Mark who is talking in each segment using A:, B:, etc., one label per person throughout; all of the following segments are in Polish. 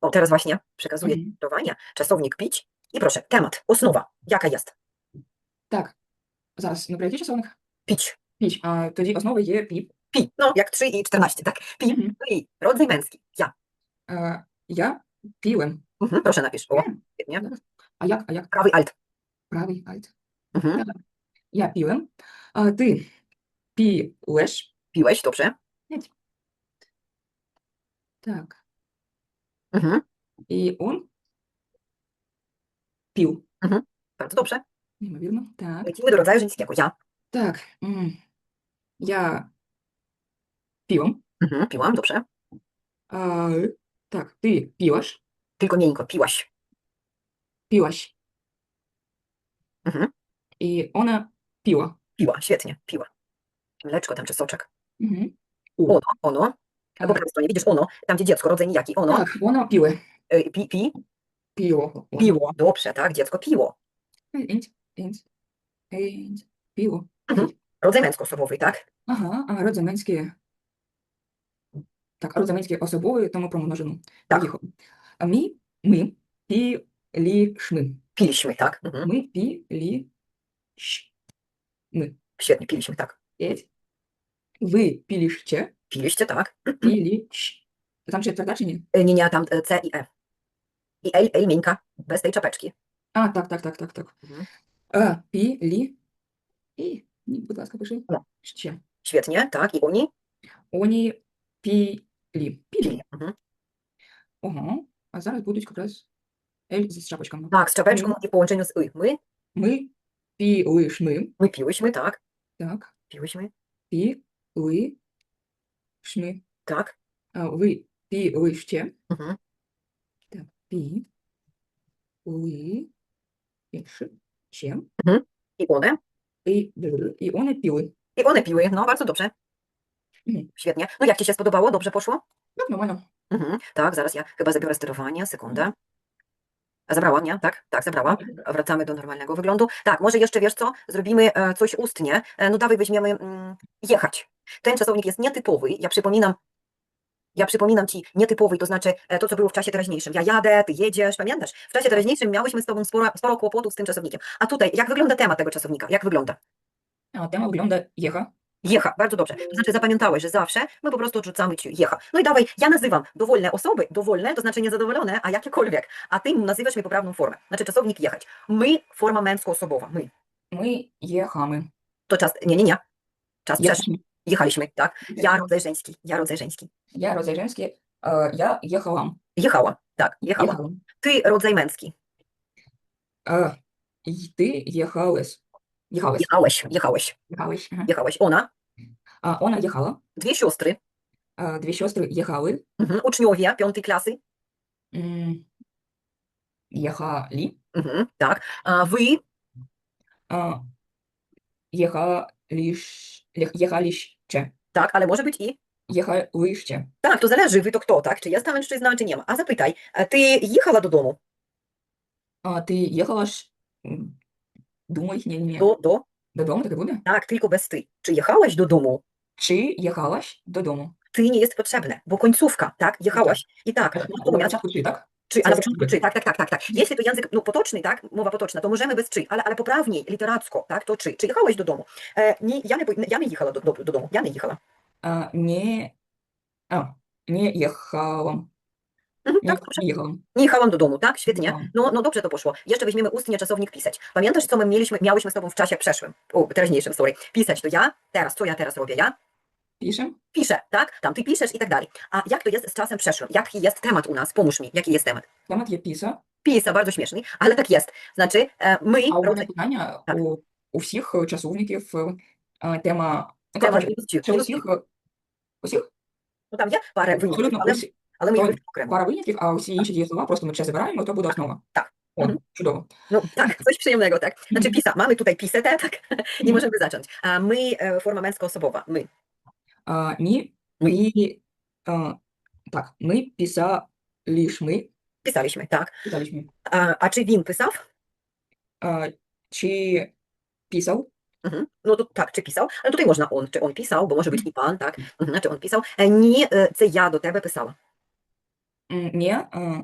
A: O, teraz właśnie przekazuję
B: mhm.
A: czasownik pić i proszę, temat, osnowa, jaka jest?
B: Tak, zaraz, no jaki czasownik?
A: Pić.
B: Pić, a czyli osnowy je pi.
A: Pi, no jak 3 i 14, tak? Pi,
B: mhm.
A: i rodzaj męski, ja.
B: E, ja piłem.
A: Mhm, proszę napisz, o, świetnie.
B: A jak, a jak?
A: Prawy alt.
B: Prawy alt.
A: Mhm.
B: Ja piłem, a ty piłeś.
A: Piłeś, dobrze.
B: Jedź. Tak.
A: Mhm.
B: I un? Pił. Mhm.
A: Bardzo dobrze.
B: Nie ma wierno? Tak.
A: Lecimy do rodzaju rzymskiego. Ja.
B: Tak. Mm. Ja piłam.
A: Mhm. Piłam, dobrze.
B: A, tak, ty piłaś.
A: Tylko miękko, piłaś.
B: Piłaś.
A: Mhm.
B: I ona piła.
A: Piła, świetnie, piła. Mleczko tam czy soczek.
B: Mhm.
A: U. Ono,
B: ono.
A: Albo prawej stronie, widzisz ono, tam gdzie dziecko, rodzaj jaki ono.
B: Tak, ono piły.
A: Y, pi, pi?
B: Piło.
A: Piło, dobrze, tak, dziecko piło.
B: Pięć, pięć, pięć, piło.
A: Mhm. Rodzaj męsko-osobowy, tak?
B: Aha, a rodzaj męskie. Tak, rodzaj męskie osobowy, to
A: my
B: pomnożymy. Tak. A my, my,
A: piliśmy. Piliśmy, tak. Mhm.
B: My piliśmy.
A: Świetnie, piliśmy, tak.
B: Pięć, Ви піліще.
A: Piliście, tak?
B: Піліщ. Там ще тверда чи ні?
A: Y, Nie, nie, tam y, C i E. I L, L miękka, bez tej czapeczki.
B: А, так, так, так, так, так.
A: Mhm.
B: А, пілі... І, ні, будь ласка, пиши.
A: No.
B: Ще.
A: Świetnie, tak? I oni?
B: Оні пілі. Пілі.
A: Pili. Mhm.
B: Ага. А зараз будуть якраз L з шапочками.
A: Tak, z czapeczką
B: Mhm.
A: i w połączeniu z y. My,
B: Ми пілишми.
A: my piłyśmy, tak?
B: Так.
A: Piłyśmy,
B: Ły, szmy,
A: Tak.
B: E, a wy, pi, łyście,
A: mhm.
B: tak, pi, ły, pierwszy, mhm.
A: I one.
B: i i one piły.
A: I one piły. No, bardzo dobrze.
B: Mhm.
A: Świetnie. No jak ci się spodobało? Dobrze poszło?
B: No, normalno.
A: Mhm. Tak, zaraz ja chyba zabiorę sterowanie. Sekunda. Zabrała, nie? Tak, tak, zabrała. Tak. Wracamy do normalnego wyglądu. Tak, może jeszcze wiesz co? Zrobimy e, coś ustnie. E, no dawaj weźmiemy mm, jechać. Ten czasownik jest nietypowy. Ja przypominam, ja przypominam ci nietypowy, to znaczy e, to, co było w czasie teraźniejszym. Ja jadę, ty jedziesz, pamiętasz? W czasie teraźniejszym miałyśmy z tobą sporo, sporo kłopotów z tym czasownikiem. A tutaj, jak wygląda temat tego czasownika? Jak wygląda?
B: A temat wygląda jecha.
A: Jecha, bardzo dobrze. To znaczy zapamiętałeś, że zawsze my po prostu odrzucamy ci jecha. No i dawaj, ja nazywam dowolne osoby, dowolne, to znaczy niezadowolone, a jakiekolwiek, a ty nazywasz mi poprawną formę. Znaczy czasownik jechać. My, forma męskoosobowa, my.
B: My jechamy.
A: To czas, nie, nie, nie. Czas przeszły.
B: Jechaliśmy.
A: Jechaliśmy, tak? Ja rodzaj żeński, ja rodzaj żeński.
B: Я роdzaj żeński. а, Я їхала.
A: Jechała, tak, jechała.
B: Їхала.
A: Ty rodzaj męski.
B: А, І ти їхалась. Їхалась.
A: Jechałeś, jechałeś,
B: Їхалась. ага.
A: jechałeś. Ona,
B: А, Вона їхала.
A: dwie siostry,
B: а, Дві сестри їхали.
A: mhm. uczniowie piątej klasy,
B: м, Їхали.
A: mhm. tak? A wy,
B: а, Їхаліш... лі-
A: Че. Так, але може
B: бути
A: і. Їхав вище. Так, то залежить ви то хто, так? Чи я став мужчина, чи ні. А запитай, ти їхала додому?
B: А ти їхала ж думай, ні, ні.
A: До, до?
B: Додому так і
A: буде? Так, тільки без ти. Чи їхалась додому?
B: Чи їхалась додому?
A: Ти не є потрібне, бо концовка, так? Їхалась.
B: І
A: так,
B: е, так. так.
A: Czy, ale na początku czy, tak, tak, tak, tak, tak. Mhm. Jeśli to język no, potoczny, tak, mowa potoczna, to możemy bez czy, ale, ale poprawniej, literacko, tak, to czy. Czy jechałeś do domu? E, nie, ja nie, ja nie jechała do, do, do domu, ja nie jechała.
B: A, nie, a, nie jechałam.
A: Mhm, tak,
B: proszę. Jechałam.
A: Nie jechałam do domu, tak? Świetnie. No, no dobrze to poszło. Jeszcze weźmiemy ustnie czasownik pisać. Pamiętasz, co my mieliśmy, miałyśmy z tobą w czasie przeszłym, o, teraźniejszym, sorry. Pisać to ja, teraz, co ja teraz robię? Ja
B: Piszę?
A: piszę, tak? Tam ty piszesz i tak dalej. A jak to jest z czasem przeszłym? Jaki jest temat u nas? Pomóż mi, jaki jest temat?
B: Temat є піса.
A: Pisa, bardzo śmieszny, ale tak jest. Znaczy, e, my,
B: А у
A: rodzaj-
B: мене питання
A: Так.
B: у, у всіх е, часовників е, тема... ну,
A: temat
B: коротше,
A: ilości,
B: Чи у всіх, е, усіх
A: no tam jest parę wyników,
B: абсолютно
A: ale,
B: усі,
A: ale my
B: to-
A: ich określamy.
B: пара винятків, а усі інші дієслова просто ми ще забираємо, і то буде основа.
A: Так.
B: О,
A: Мгм.
B: чудово.
A: No tak, coś przyjemnego, tak? Znaczy
B: Mhm.
A: pisa, mamy tutaj pisetę, tak? I
B: Mhm.
A: możemy zacząć. A my, e, forma męskoosobowa, my.
B: А, ми,
A: Ми.
B: ми, а, так, ми писалішми,
A: Pisaliśmy, tak?
B: писалішми.
A: A, a czy win pisał?
B: А, чи писав?
A: Mhm. No to tak, czy pisał, ale tutaj można on, czy on pisał, bo może być i pan, tak? Mhm. Czy on pisał. E, Nie, e, це я до тебе писала.
B: М, Nie, e,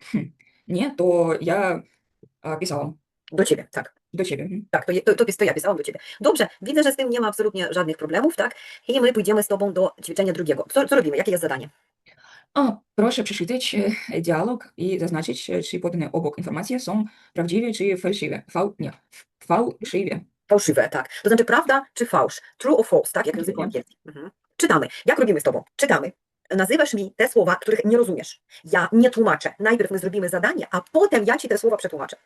B: hm, nie, to ja e, pisałam
A: Do ciebie, tak.
B: do ciebie. mhm.
A: Tak, to, to, to, to ja pisałam do ciebie. Dobrze, widzę, że z tym nie ma absolutnie żadnych problemów, tak? I my pójdziemy z tobą do ćwiczenia drugiego. Co, co robimy? Jakie jest zadanie?
B: A, proszę przeczytać e, dialog i zaznaczyć, e, czy podane obok informacje są prawdziwe czy fałszywe. Fał, nie, fałszywe.
A: Fałszywe, tak. To znaczy prawda czy fałsz? True or false, tak? Jak w języku
B: Dokładnie.
A: angielskim. Mhm. Czytamy. Jak robimy z tobą? Czytamy. Nazywasz mi te słowa, których nie rozumiesz. Ja nie tłumaczę. Najpierw my zrobimy zadanie, a potem ja ci te słowa przetłumaczę.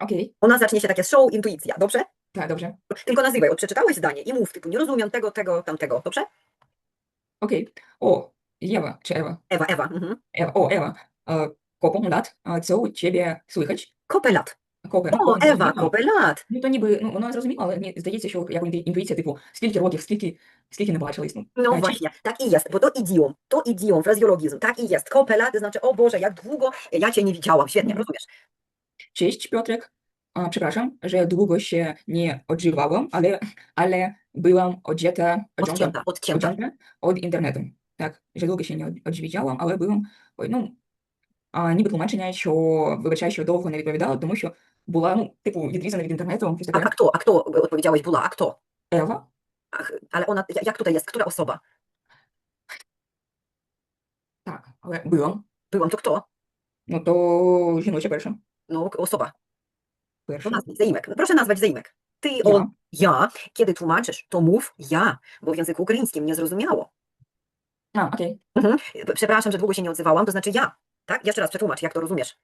B: Okej,
A: Ona zacznie się takie show intuicja, dobrze?
B: tak, dobrze.
A: Tylko nazywaj, od przeczytałeś zdanie i mów typu nie rozumiem tego, tego, tamtego, dobrze?
B: Okej. O, Єва, czy Ewa.
A: Ewa, Ewa. Mhm.
B: Ewa, o, Ewa. E, Kopą lat, a co u ciebie słychać?
A: Kopelat.
B: Kopę.
A: O,
B: no,
A: Ewa,
B: зрозуміла.
A: kopelat.
B: Ну, то ніби, ну, вона зрозуміла, але мені здається, що як інту- інтуїція, типу, скільки років, скільки, скільки не бачились. Ну,
A: No
B: а, чи-
A: właśnie, tak i jest, bo to idiom, to idiom, frazjologizm, tak i jest. Kopelat to znaczy, o Boże, jak długo ja cię nie widziałam. Świetnie,
B: Mhm.
A: rozumiesz?
B: Cześć, Piotrek. A, przepraszam, że długo się nie odżywałam, ale, ale byłam odzieta, odziąta,
A: Odcięta, odcięta.
B: odzięta od interнету. Так, że długo się nie од- odżywiałam, але byłam, ой, ну, а, ніби тлумачення, що, вибачаю, що довго не відповідала, тому що була, ну, типу, відрізана від інтернету, щось
A: A,
B: таке.
A: a kto, a kto, odpowiedziałeś Bula, a kto?
B: Ева,
A: Ach, ale ona, ja- jak tutaj jest, która osoba?
B: так, але byłam,
A: Byłam, to kto?
B: ну, то жіноча перша,
A: No, osoba. To
B: перша.
A: nazwij, zaimek. No, proszę nazwać zaimek. Ty,
B: Ja.
A: on, ja. Kiedy tłumaczysz, to mów ja, bo w języku ukraińskim nie zrozumiało.
B: А, окей.
A: Przepraszam, że długo się nie odzywałam, to znaczy ja. Tak? Jeszcze raz przetłumacz, jak to rozumiesz.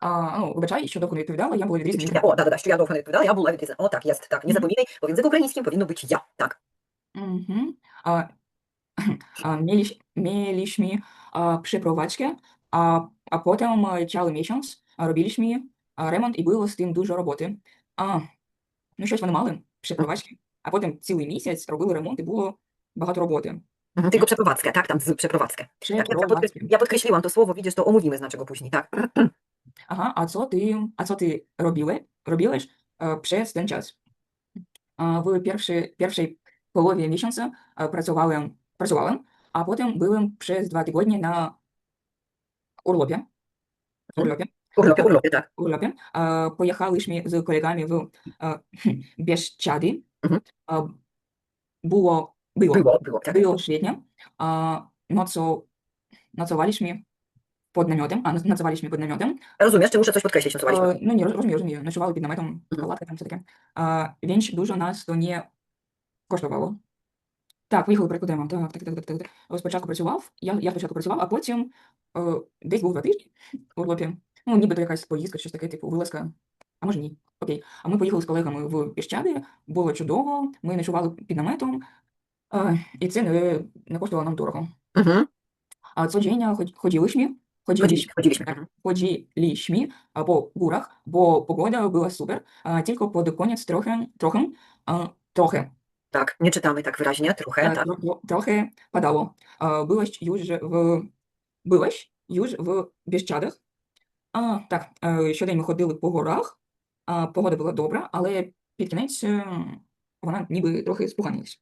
B: А, ну, вибачай, що довго не відповідала, я була відрізана від
A: O, da, da, da, що я довго не відповідала, я була відрізана. O, tak, jest, tak. Nie
B: Mhm.
A: zapominaj, bo w języku ukraińskim powinno być ja, tak.
B: Мгм. А, а, mieliś, mieliśmy a, przeprowadzkę, a, a potem a, cały miesiąc a, robiliśmy a, remont i było z tym dużo roboty. A, ну, щось вони мали, przeprowadzki, a potem цілий місяць робили ремонт і було багато роботи.
A: Mhm, tylko przeprowadzkę, tak, tam z przeprowadzkę. Tak, ja, ja, podkre
B: Przeprowadzki.
A: ja podkreśliłam to słowo, widzisz, to omówimy z czego później, tak.
B: Ага, а co ty, a co ty robiły, robiłeś e, przez ten czas? A, w pierwszy, pierwszej połowie miesiąca e, pracowałem, pracowałem, a potem byłem przez dwa tygodnie na urlopie. Urlopie.
A: Urlopie, urlopie, tak.
B: urlopie. Pojechaliśmy z kolegami w Bieszczady.
A: Mhm.
B: Było, było,
A: Było, było, tak.
B: było świetnie. A, Noco, nocowaliśmy pod namiotem, a nocowaliśmy pod namiotem.
A: Rozumiesz, czy muszę coś podkreślić, nocowaliśmy?
B: Е, ні, роз- розумію, розумію. Ночували під наметом,
A: Мгм.
B: палатка там все таке. А, Він дуже нас то не коштувало. Так, виїхали перекладемо. Так, так, так, так, так. так. Спочатку працював, я, я спочатку працював, а потім е, десь був два тижні Лопі ну, нібито якась поїздка, щось таке, типу, вилазка, а може ні. Окей. А ми поїхали з колегами в Піщади, було чудово, ми ночували під наметом, а, і це не, не коштувало нам дорого.
A: Угу.
B: А це день
A: ходілишні,
B: Ходілішмі,
A: ходілішмі.
B: ходілішмі
A: по
B: гурах, бо погода була супер, а тільки під конець трохи, трохи, а, трохи так, не читamy
A: tak wyraźnie, trochę, tak.
B: Trochę padało. Byłeś już w, byłeś już w Bieszczadach? А, Так, щодень ми ходили по горах, а, погода була добра, але під кінець вона ніби трохи споганилась.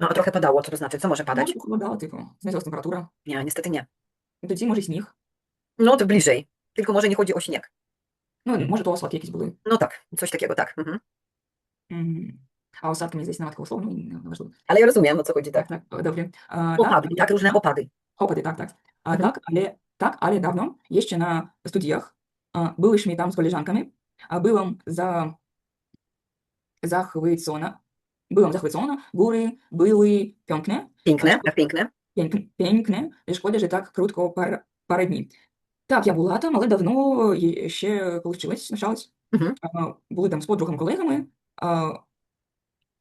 A: No, trochę padało, co to znaczy? Co może padać?
B: Może pochłodała, tylko zmieniła temperatura.
A: Nie, niestety nie.
B: To dzisiaj może śnieg.
A: No, to bliżej. Tylko może nie chodzi o śnieg.
B: No, może to osadki jakieś były.
A: No tak, coś takiego, tak. Mhm.
B: Mm. A osadka mi zdaje się nawet koło słowa, no ważne.
A: Ale ja rozumiem, o co chodzi, tak.
B: tak, tak dobrze. A,
A: opady,
B: tak,
A: tak, różne opady.
B: Opady, tak, tak.
A: A,
B: tak, ale так, але давно, є ще на студіях. А, byliśmy tam z koleżankami, a byłam za, zachwycona. Byłam zachwycona, góry były piękne,
A: Piękne, tak, piękne.
B: piękne, piękne. Szkoda, że tak krótko, par, parę dni. Так, я була там, але давно і ще коли вчилась, навчалась.
A: Мгм.
B: А, Були там з подругами, колегами. А,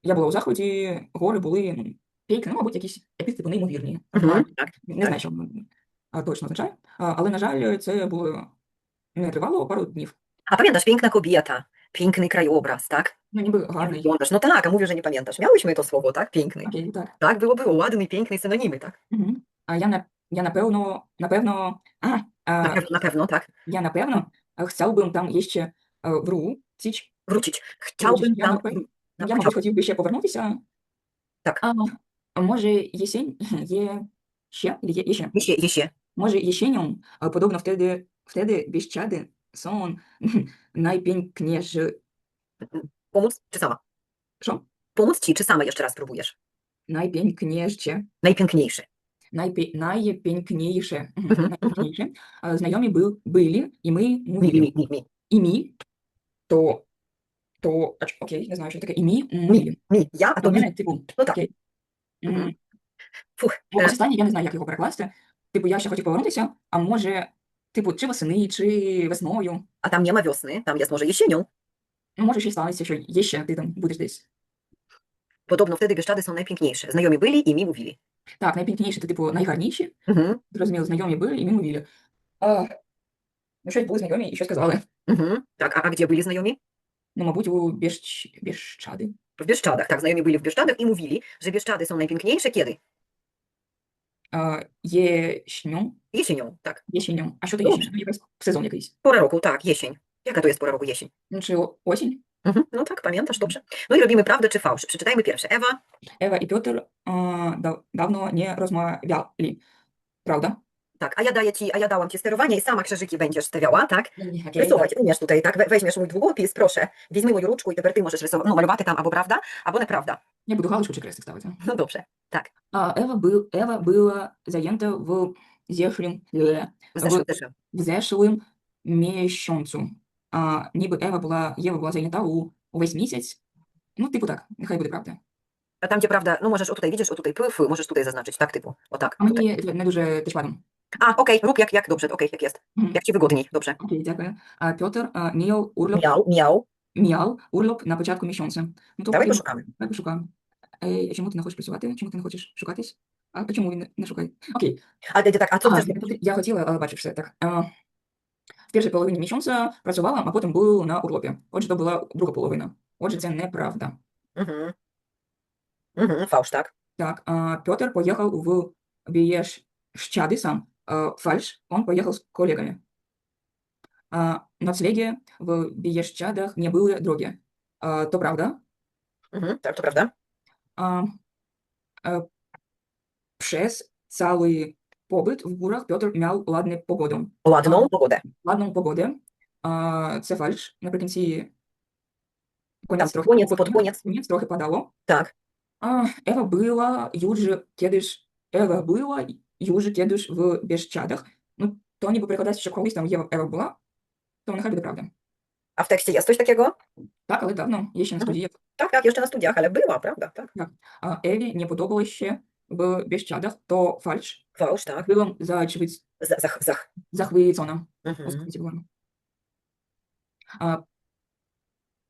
B: Я була у заході, гори були ну, піки, ну, мабуть, якісь якісь неймовірні.
A: Так.
B: Не
A: Так.
B: знаю, що воно а, точно означає, але, на жаль, це було не тривало пару днів.
A: А пам'ятаєш, пінкна кобєта, пінкний краєобраз, так?
B: Ну, ніби гарний.
A: Пам'ятаєш, ну так, а ми вже не пам'ятаєш. Мявичми то слово, так? Пінкний.
B: Окей, так.
A: Так було би уладений пінкний синоніми, так?
B: Угу. А я, на, я напевно, напевно, а, а,
A: напевно, напевно, так.
B: Я напевно хотів би там ще е, вру,
A: ціч. Вручить.
B: Хотів
A: би
B: там.
A: Я,
B: я мабуть, хотів би ще повернутися.
A: Так.
B: А, може, єсінь є ще? Є, є ще?
A: Є ще, є ще.
B: Może jesienią, a podobno wtedy, wtedy Bieszczady są najpiękniejsze.
A: Pomóc czy sama?
B: Co?
A: Pomóc ci, czy sama jeszcze raz próbujesz?
B: Najpiękniejsze.
A: Najpiękniejszy.
B: Najpie, najpiękniejsze. Mhm,
A: Mhm,
B: najpiękniejsze. A Znajomi był, byli, і ми
A: Mi,
B: mówili.
A: mi, mi, mi.
B: І мі, то, то, а, ч- окей, не знаю, що таке. І мі
A: Mi,
B: mówili.
A: mi. Ja, a
B: До
A: to mi.
B: мене, типу,
A: Ну так.
B: окей.
A: Мгм.
B: М,
A: Фух.
B: Бо
A: е,
B: ось останнє я не знаю, як його перекласти. Типу, я ще хотів повернутися, а може, типу, чи восени, чи весною.
A: A tam nie ma wiosny, tam jest może jesienią.
B: Ну, може, ще станеться, що є ще ти там будеш десь.
A: Podobno wtedy Bieszczady są najpiękniejsze. Znajomi byli i mi mówili.
B: Так, найпінкніші, то, типу, найгарніші.
A: Mhm.
B: Зрозуміло, знайомі були, і ми mówili. А, ну, щось були знайомі і щось казали.
A: Mhm. Tak, a, a gdzie byli znajomi?
B: Ну, мабуть, у Біщ... Біщади.
A: W Bieszczadach, tak. Znajomi byli w Bieszczadach i mówili, że Bieszczady są najpiękniejsze kiedy?
B: А, єщню.
A: Jesienią, tak.
B: Єщеню. А що то
A: Добре.
B: єщень? Ну, якийсь сезон якийсь.
A: Pora roku, tak, jesień. Jaka to jest pora roku jesień?
B: Ну, чи о- осінь.
A: Mhm. No tak, pamiętasz, dobrze. No i robimy prawdę czy fałsz. Przeczytajmy pierwsze. Ewa,
B: Ева і Петр а, дав- давно не розмовляли. Правда?
A: tak, a ja daję ci, a ja dałam ci sterowanie i sama krzyżyki będziesz stawiała, tak?
B: Окей,
A: Rysować umiesz tutaj, tak? We- Weźmiesz mój długopis, proszę. Wізьми мою ручку і тепер ти можеш рисувати, ну, малювати там або правда, або неправда.
B: Я буду галочку чи крестик ставити.
A: Ну, добре.
B: А, Ева, был, Ева была зайнята в зешлім, е,
A: Зeszły,
B: Ви-
A: zeszły.
B: в зешлим місяцю. А, ніби Ева була, Єва була зайнята у увесь місяць. Ну, типу так, нехай буде правда.
A: A tam, gdzie prawda, no możesz o tutaj, widzisz, o tutaj pyf, możesz tutaj zaznaczyć, tak, typu, o tak.
B: А
A: Tutaj.
B: мені не дуже теж ладно.
A: A, okej, rób jak, jak, dobrze, okej, jak jest.
B: Мгм.
A: Jak ci wygodniej, dobrze.
B: Окей, дякую. А Петр а, міяв урлюб,
A: Miał, miał.
B: міяв урлюб на початку місяця. Ну, то
A: Давай
B: потрібно-
A: poszukamy.
B: Давай пошукаємо. Е, чому ти не хочеш працювати, чому ти не хочеш шукатись? А чому він не шукає? Окей.
A: А де так,
B: а
A: це
B: я хотіла, е, бачиш все так. Е, в першій половині місяця працювала, а потім був на урлопі. Отже, то була друга половина. Отже, це неправда.
A: Угу. Угу, фауш,
B: так. Так, Петр поїхав в Бієш-Щади сам. Фальш, он поїхав з колегами. Ночлеги в Бієш-Чадах не були дорогі. То правда?
A: Угу, так, то правда.
B: А, а, przez cały pobyt w górach Piotr miał ładną pogodę.
A: Ładną pogodę.
B: Ладну погоду. Це фальш. Наприкінці конець трохи, погоди,
A: pod koniec.
B: конець трохи падало. А, Ева була już kiedyś, Ева була już kiedyś w Bieszczadach. Ну, то ніби перекладається, що колись там Єва, Ева була, то нехай буде правда.
A: A w tekście jest coś takiego?
B: Tak, ale dawno, jeszcze
A: na
B: studiach.
A: Tak, tak, jeszcze na studiach, ale była, prawda? Tak.
B: tak. A Ewie nie podobało się w Bieszczadach, to falsz.
A: Fałsz, tak.
B: Byłam.
A: Za,
B: zachwycona.
A: Mhm.
B: A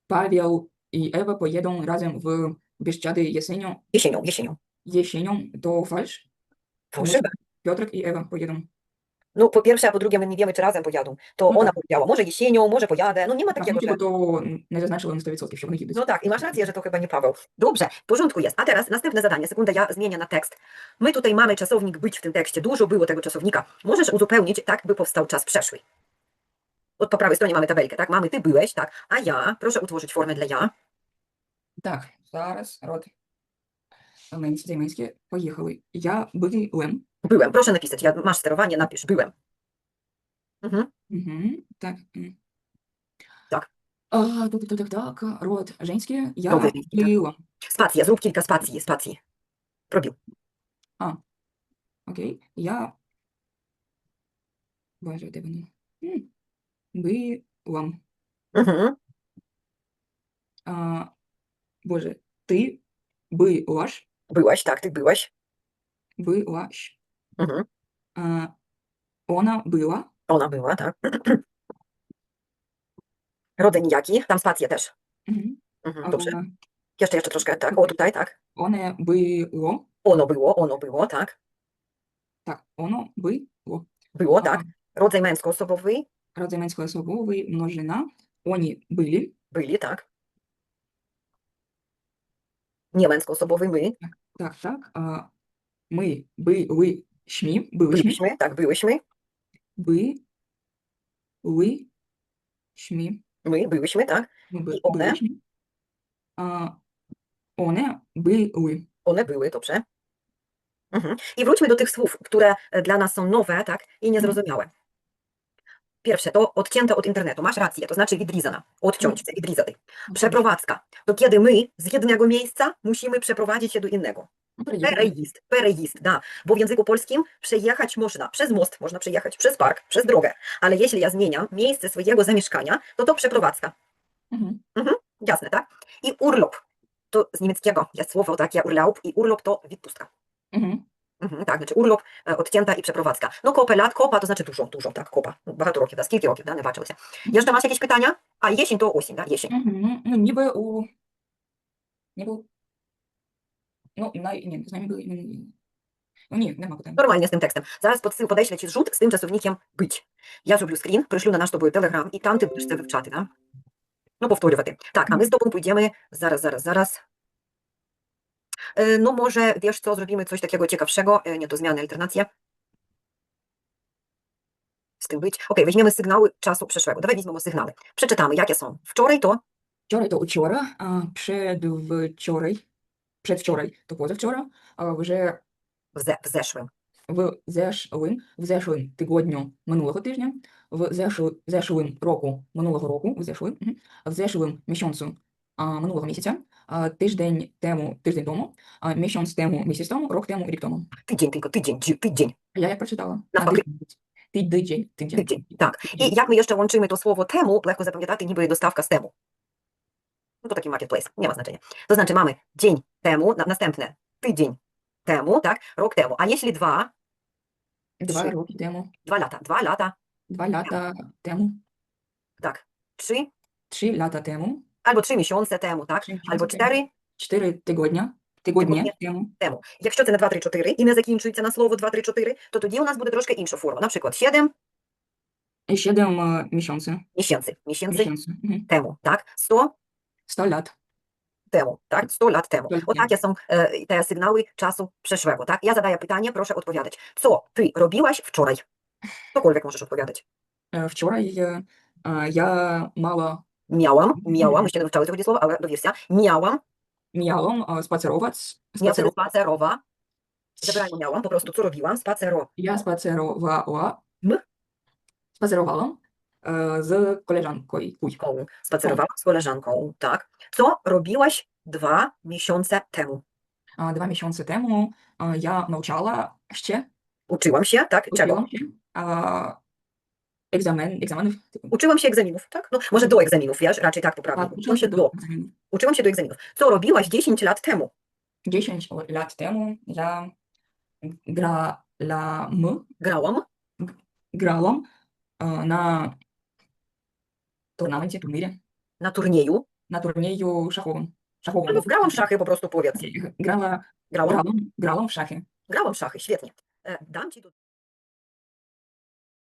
B: Paweł i Ewa pojedą razem w Bieszczady jesienią.
A: Jesienią, jesienią.
B: Jesienią, to falsz.
A: Fałszywe.
B: Piotrek i Ewa pojedą.
A: No po pierwsze, a po drugie my nie wiemy, czy razem pojadą. To
B: no
A: ona
B: tak.
A: powiedziała, może jesienią, może pojadę, no nie ma takiego, że...
B: to nie zaznaczyłem 100% wśród nich.
A: No tak, i masz rację, że to chyba nie Paweł. Dobrze, w porządku jest. A teraz następne zadanie, sekunda, ja zmienię na tekst. My tutaj mamy czasownik być w tym tekście, dużo było tego czasownika. Możesz uzupełnić tak, by powstał czas przeszły. Od po prawej stronie mamy tabelkę, tak? Mamy ty byłeś, tak? A ja, proszę utworzyć formę dla ja.
B: Tak, zaraz, rod. Męskie, męskie, pojechały. Ja byłem.
A: Byłem. Proszę napisać. Ja, masz sterowanie, napisz. Byłem. Mhm.
B: Угу, так. м.
A: Так.
B: А, так, так, так, так, род женський. Я
A: Роди женські, так.
B: była.
A: Spacja. Zrób kilka spacji. Spacji. Robił.
B: Окей. Я... Боже, де воно? М. Byłam.
A: Mhm.
B: А, Боже, ти byłaś.
A: Byłeś, tak, ty byłeś.
B: Byłaś.
A: Mhm.
B: Ona była
A: Ona była, tak. Rody nijaki, tam spacje też.
B: Mhm.
A: Mhm, dobrze. Jeszcze, jeszcze troszkę, tak. O, tutaj, tak.
B: One było,
A: Ono było, ono było, tak.
B: tak, ono było.
A: Było, tak. A, Rodzaj męskoosobowy,
B: Rodzaj męskoosobowy, mnożyna. Oni byli,
A: byli, tak. Nie męskoosobowy, my,
B: tak, tak. e, My były, Śmi?
A: Byłyśmy? Tak, byłyśmy.
B: By, ły, śmi.
A: My byłyśmy, tak.
B: No,
A: by, one?
B: byłyśmy. A, one były.
A: One były, dobrze. Mhm. I wróćmy do tych słów, które e, dla nas są nowe, tak, i
B: mhm.
A: niezrozumiałe. Pierwsze, to odcięte od internetu. Masz rację, to znaczy widrizana. Odciąć
B: się,
A: widrizady. Mhm. Przeprowadzka. To kiedy my z jednego miejsca musimy przeprowadzić się do innego.
B: No, переїхати.
A: Переїзд, переїзд, да. Bo w języku polskim przejechać można przez most, można przejechać przez park, przez drogę. Ale jeśli ja zmieniam miejsce swojego zamieszkania, to to przeprowadzka.
B: Мгм.
A: Jasne, tak? I urlop. To z niemieckiego jest słowo takie urlaub i urlop to відпустка.
B: Мгм.
A: Mhm, tak, znaczy urlop, e, odcięta i przeprowadzka. No kopę lat, kopa to znaczy dużo, dużo, tak, kopa. Багато років, да, скільки років, да, не бачилися. Jeszcze masz jakieś pytania? A jesień to осінь, да, jesień.
B: Мгм. no i na, nie, z nami były inne. No nie, nie ma go tam.
A: Normalnie z tym tekstem. Zaraz podsył, podeślę Ci zrzut z tym czasownikiem być. Ja zrobię screen, przyślę na nasz to był telegram i tam Ty będziesz sobie w czaty, tak? No powtórzę Tak, a my z Tobą pójdziemy, zaraz, zaraz, zaraz. E, no może, wiesz co, zrobimy coś takiego ciekawszego, e, nie to zmiany, alternacje. Z tym być. Ok, weźmiemy sygnały czasu przeszłego. Dawaj weźmiemy sygnały. Przeczytamy, jakie są. Wczoraj to...
B: Wczoraj to uciora? a przedwczoraj przedwczoraj to pozawczora, а вже
A: в зешвим.
B: В зешлим, в зешлим тигодню минулого тижня, в зешлим року минулого року, в зешлим, в зешлим місяцю минулого місяця, тиждень тему, тиждень тому, місяць тему, місяць тому, рок тему, рік тому.
A: Тиждень, тільки тиждень,
B: тиждень. Я як прочитала.
A: Навпаки.
B: Тиждень, тиждень.
A: Так. І як ми ще вłączymy то слово тему, легко запам'ятати, ніби доставка з тему. No to taki marketplace, nie ma znaczenia. To znaczy mamy dzień temu, na, następne tydzień temu, tak, rok temu. A jeśli dwa,
B: Два
A: Trzy.
B: роки тему,
A: dwa lata, dwa lata,
B: два лята тему,
A: tak, trzy,
B: три лята тему,
A: albo trzy miesiące temu, tak,
B: Trzy miesiące
A: albo
B: temu.
A: cztery
B: чотири тижня, тижня
A: Тижня.
B: тему,
A: temu. Якщо це не 2, 3, 4 і не закінчується на слово 2, 3, 4, то тоді у нас буде трошки інша форма. Наприклад, 7
B: і сім е, місяців,
A: miesięcy, miesięcy
B: місяців, мгм.
A: temu, tak, 100
B: 100 lat
A: temu, tak? 100 lat temu. O takie są e, te sygnały czasu przeszłego, tak? Ja zadaję pytanie, proszę odpowiadać. Co ty robiłaś wczoraj? Cokolwiek możesz odpowiadać.
B: E, wczoraj e, ja mała...
A: Miałam, miałam, jeszcze nie doczytałeś tego słowa, ale dowiesz
B: się. Miałam. Miałam
A: spacerować.
B: Spacer...
A: Spacerowa. Zabranie miałam, po prostu co robiłam?
B: Spacero. Ja
A: spacerowała.
B: Spacerowałam z koleżanką. i Kujką.
A: Spacerowałam z koleżanką, tak. Co robiłaś dwa miesiące temu?
B: Dwa miesiące temu ja nauczała się.
A: Uczyłam się, tak? Czego?
B: Uczyłam się. Egzamin, egzaminów.
A: Uczyłam się egzaminów, tak? No, może do egzaminów, wiesz, raczej tak poprawię.
B: Tak,
A: uczyłam się do.
B: egzaminów.
A: Uczyłam się do egzaminów. Co robiłaś 10 lat temu?
B: 10 lat temu ja
A: grałam,
B: Grałam? grałam na turnamencie, turnirie?
A: Na turnieju?
B: Na turnieju szachowym. szachowym.
A: No, grałam w szachy po prostu, powiedz.
B: Grała,
A: grałam?
B: Grałam, grałam w szachy.
A: Grałam w szachy, świetnie. E, dam Ci.